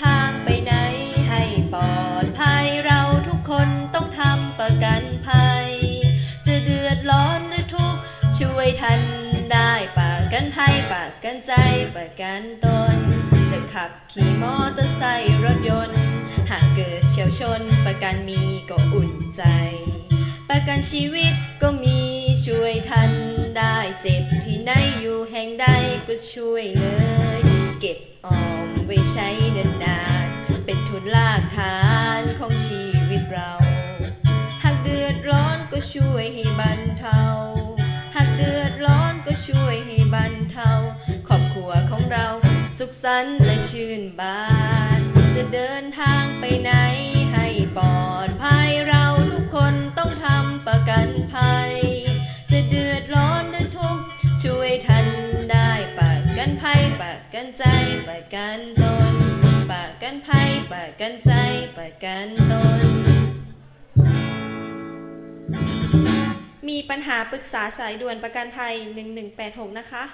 ทางไปไหนให้ปลอดภัยเราทุกคนต้องทำประกันภัย จะเดือดร้อนหรือทุกช่วยทันได้ประกันภัยประกันใจประกันตน จะขับขี่มอเตอร์ไซค์รถยนต์ หากเกิดเฉียวชน ประกันมีก็อุ่นใจ ประกันชีวิตก็มีช่วยทันได้เจ็บที่ไหนอยู่แห่งใดก็ช่วยเลย เก็บออมไว้ใช้นานๆ เป็นทุนลากฐานของชีวิตเรา หากเดือดร้อนก็ช่วยให้บรรเทา หากเดือดร้อนก็ช่วยให้บรรเทา ครอบครัวของเราสุขสันต์และชื่นบาน จะเดินทางไปไหนให้ปลอดภัยเราทุกคนต้องทำประกันภัยะกันใจปะกันตนปะกันภัยปะกันใจปะกันตน มีปัญหาปรึกษาสายด่วนประกันภัย 1186 นะคะ